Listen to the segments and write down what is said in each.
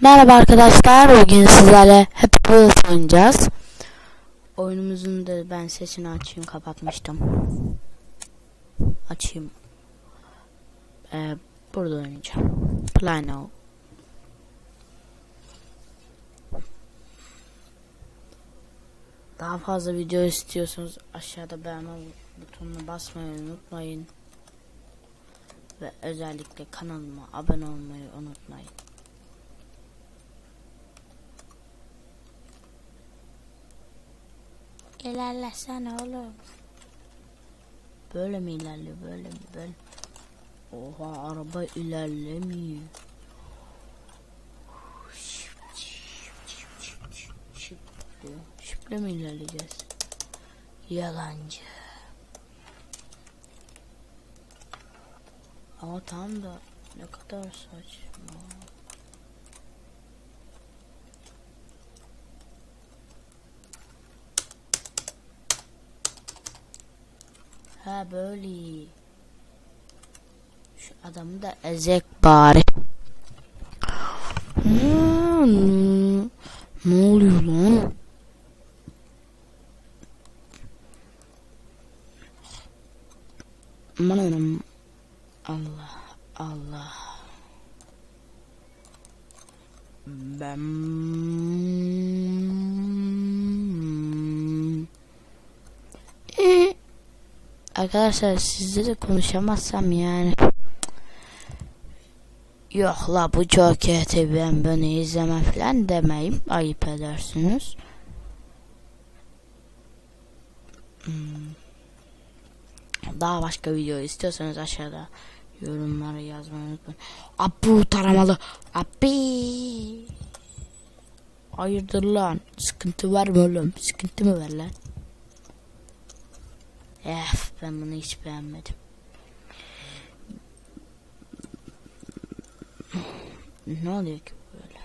Merhaba arkadaşlar. Bugün sizlerle Happy Wheels oynayacağız. Oyunumuzun da ben sesini açayım kapatmıştım. Açayım. Ee, burada oynayacağım. Play now. Daha fazla video istiyorsanız aşağıda beğenme butonuna basmayı unutmayın. Ve özellikle kanalıma abone olmayı unutmayın. İlerlesene oğlum. Böyle mi ilerliyor böyle mi böyle? Oha araba ilerlemiyor. Diyor. Şıple mi ilerleyeceğiz? Yalancı. Ama tam da ne kadar saçma. Ha böyle. Şu adamı da ezek bari. Ne oluyor lan? Aman anam. Allah Allah. Ben Ee, Arkadaşlar sizle de konuşamazsam yani. Yok la bu kötü ben bunu izlemem falan demeyim. Ayıp edersiniz. Hmm. Daha başka video istiyorsanız aşağıda yorumlara yazmayı unutmayın. Abu taramalı. Abi. Hayırdır lan? Sıkıntı var mı oğlum? Sıkıntı mı var lan? Eh ben bunu hiç beğenmedim. Ne oluyor ki böyle?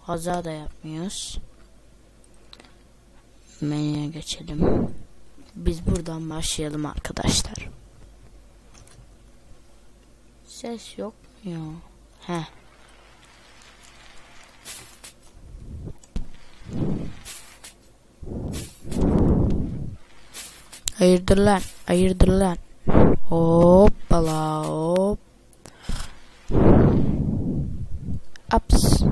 Haza da yapmıyoruz. Menüye geçelim. Biz buradan başlayalım arkadaşlar. Ses yok mu? Heh. Hayırdır lan? Hayırdır lan? Hoppala hop. Ups.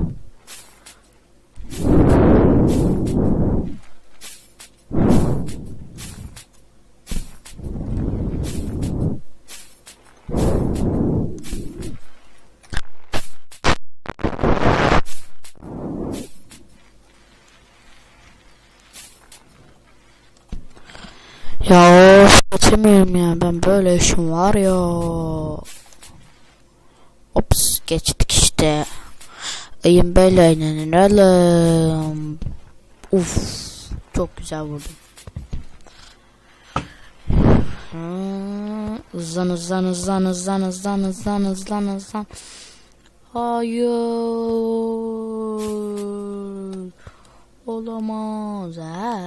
Of, geçemiyorum ya ben böyle işim var ya. Ops geçtik işte. Ayım böyle oynanalım. Uf çok güzel vurdum. Hızlan hızlan hızlan hızlan hızlan hızlan hızlan hızlan. Hayır. Olamaz. Ha.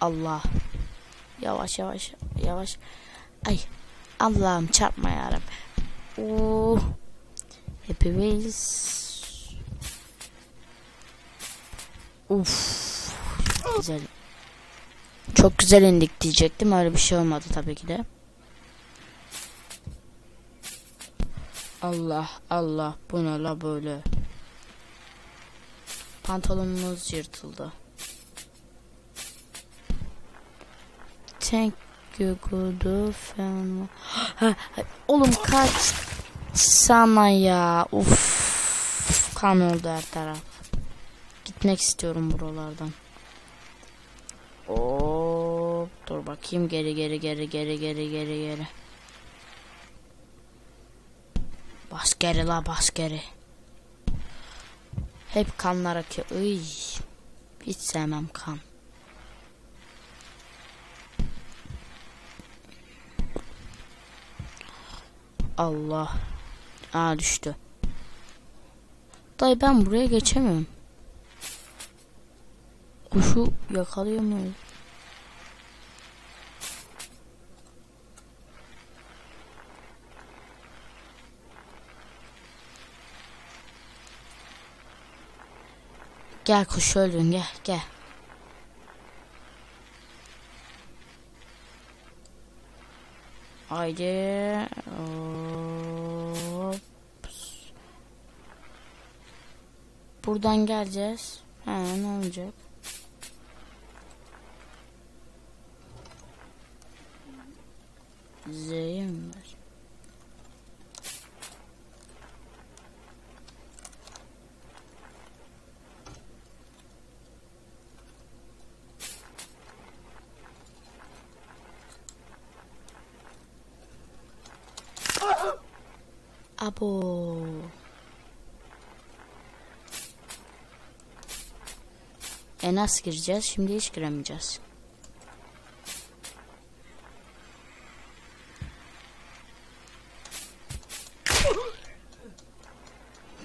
Allah. Yavaş yavaş yavaş. Ay Allah'ım çarpma yarabbim. Oo. Hepimiz. Uf. Güzel. Çok güzel indik diyecektim. Öyle bir şey olmadı tabii ki de. Allah Allah bu ne la böyle. Pantolonumuz yırtıldı. Thank you good film. Oğlum kaç sana ya. Uf. Kan oldu her taraf. Gitmek istiyorum buralardan. Oo, dur bakayım geri geri geri geri geri geri geri. Bas geri la bas geri. Hep kanlar akıyor. Iy. Hiç sevmem kan. Allah. Aa düştü. Dayı ben buraya geçemiyorum. Kuşu yakalıyor muyuz? Gel kuş öldün gel gel. Haydi. Hop. Buradan geleceğiz. Ha ne olacak? Z'ye mi var? Abo. E nasıl gireceğiz? Şimdi hiç giremeyeceğiz.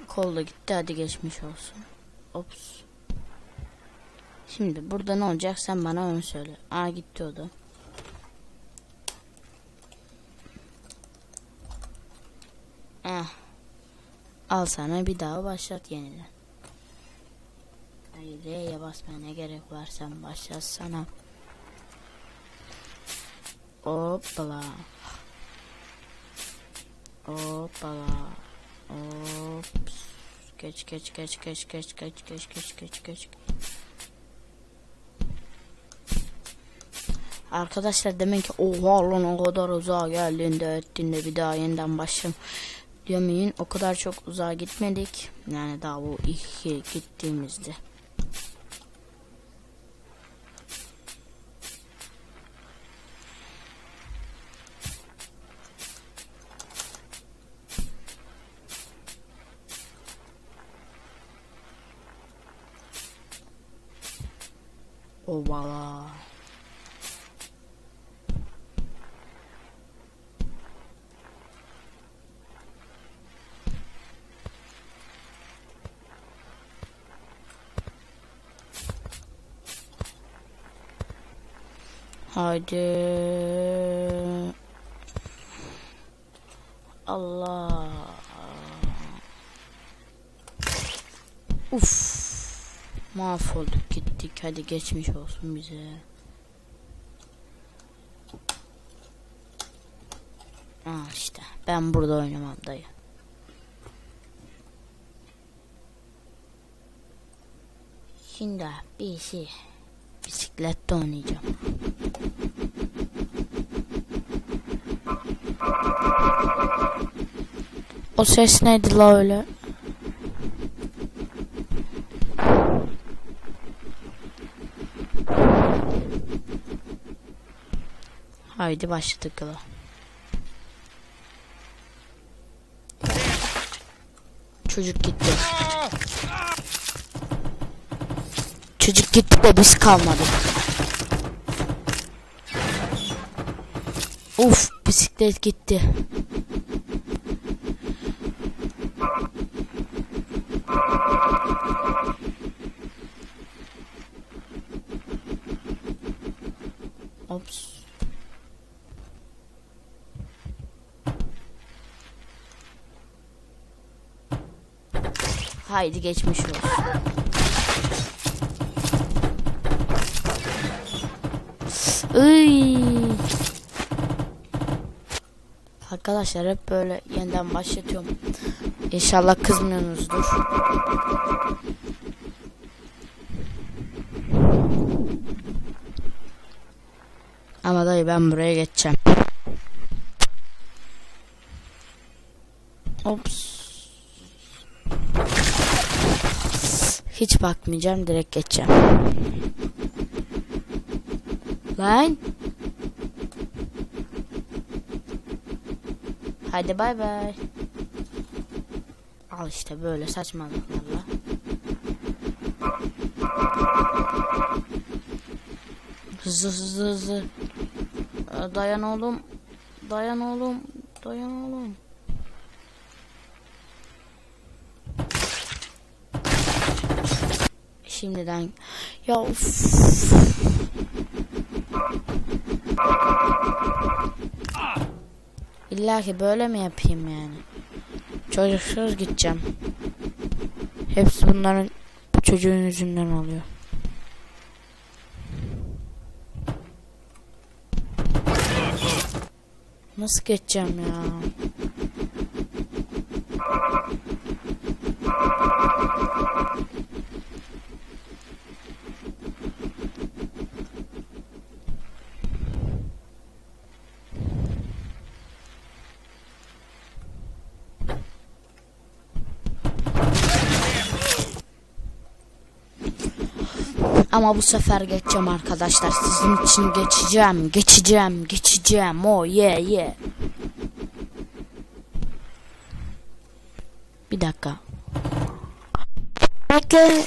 Kol da gitti hadi geçmiş olsun. Ops. Şimdi burada ne olacak sen bana onu söyle. Aa gitti o da. Eh. Al sana bir daha başlat yeniden. Hayır R'ye basmaya ne gerek var sen başlat sana. Hoppala. Hoppala. Ops. Geç geç geç geç geç geç geç geç geç geç. Arkadaşlar demek ki oha lan o kadar uzağa geldiğinde ettiğinde bir daha yeniden başlam diyemeyin. O kadar çok uzağa gitmedik. Yani daha bu iki gittiğimizde. Haydi. Allah. Uf. Mahvolduk gittik. Hadi geçmiş olsun bize. Aa işte. Ben burada oynamam dayı. Şimdi bir şey. Bisiklette oynayacağım. O ses neydi la öyle? Haydi başladık la. Çocuk gitti. Çocuk gitti de biz kalmadık. Uf bisiklet gitti. Ops. Haydi geçmiş olsun. Iy. Arkadaşlar hep böyle yeniden başlatıyorum. İnşallah kızmıyorsunuzdur. Ama dayı ben buraya geçeceğim. Ops. Hiç bakmayacağım direkt geçeceğim. Lan. Hadi bay bay. Al işte böyle saçmalıklarla. Hızlı hızlı hızlı. Dayan oğlum. Dayan oğlum. Dayan oğlum. Şimdiden ya of. İlla ki böyle mi yapayım yani? Çocuksuz gideceğim. Hepsi bunların bu çocuğun yüzünden oluyor. Nasıl geçeceğim ya? Ama bu sefer geçeceğim arkadaşlar. Sizin için geçeceğim, geçeceğim, geçeceğim. Oh, ye yeah, ye. Yeah. Bir dakika. Bekle.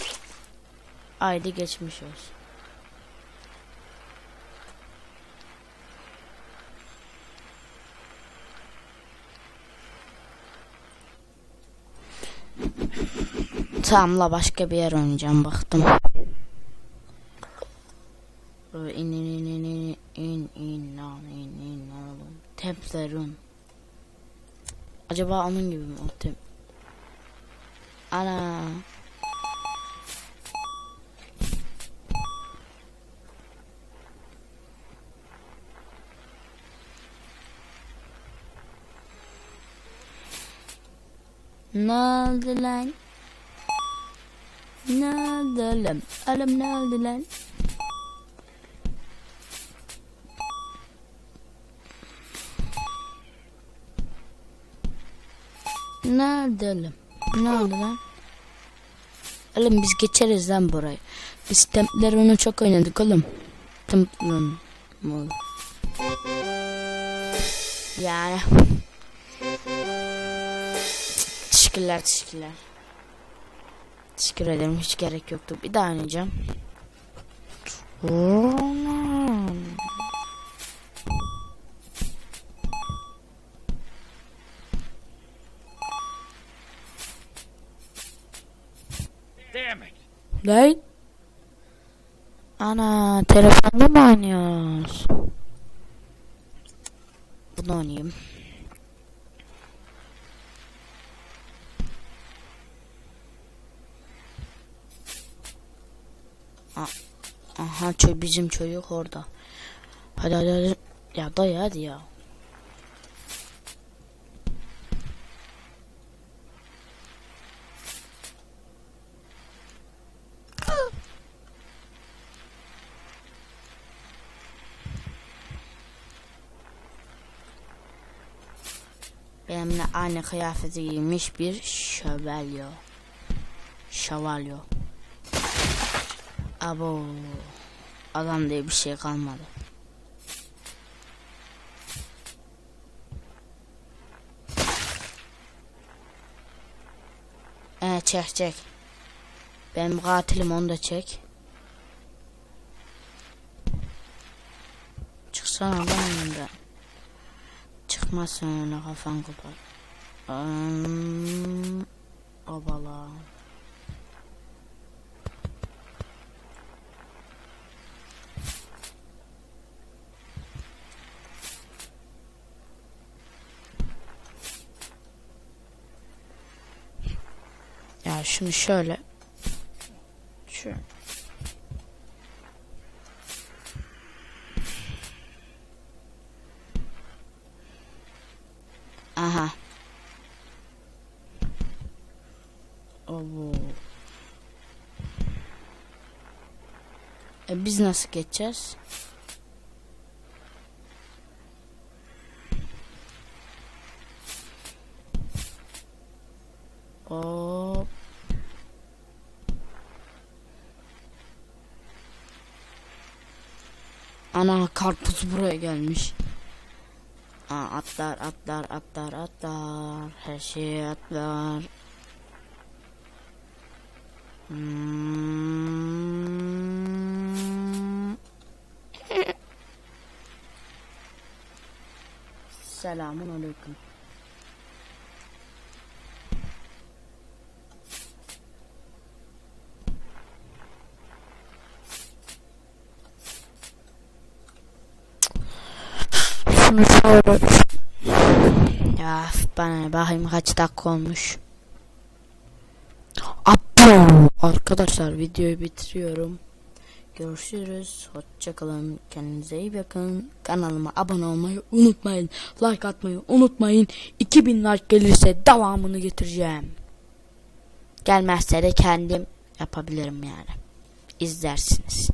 Haydi geçmiş olsun. Tamamla başka bir yer oynayacağım baktım. Templerun. Acaba onun gibi mi tem? Ana. Ne oldu lan? Ne oldu oğlum? Oğlum ne oldu lan? Nerede oğlum? Ne oldu lan? Oğlum biz geçeriz lan burayı. Biz templer onu çok oynadık oğlum. Templer oğlum. Yani. Teşekkürler teşekkürler. Teşekkür ederim hiç gerek yoktu. Bir daha oynayacağım. Lan. Ana telefonda mı oynuyoruz? Bunu oynayayım. Aha çö bizim çocuk orada. Hadi hadi hadi. Ya dayı hadi ya. Aynı kıyafeti giymiş bir şövalyo. Şövalyo. Abo. Adam diye bir şey kalmadı. Ee, çek çek. Benim katilim onu da çek. Çıksana lan önümden. Çıkmazsın öyle kafan kopar. Hmm, obala. Ya şunu şöyle. Şu. Aha. Abo. E biz nasıl geçeceğiz? Hop. Ana karpuz buraya gelmiş. Aa, atlar atlar atlar atlar her şey atlar. Selamun aleyküm. Şunu şöyle. Ya bana bakayım kaç dakika olmuş. Arkadaşlar videoyu bitiriyorum. Görüşürüz. Hoşçakalın. Kendinize iyi bakın. Kanalıma abone olmayı unutmayın. Like atmayı unutmayın. 2000 like gelirse devamını getireceğim. Gelmezse de kendim yapabilirim yani. İzlersiniz.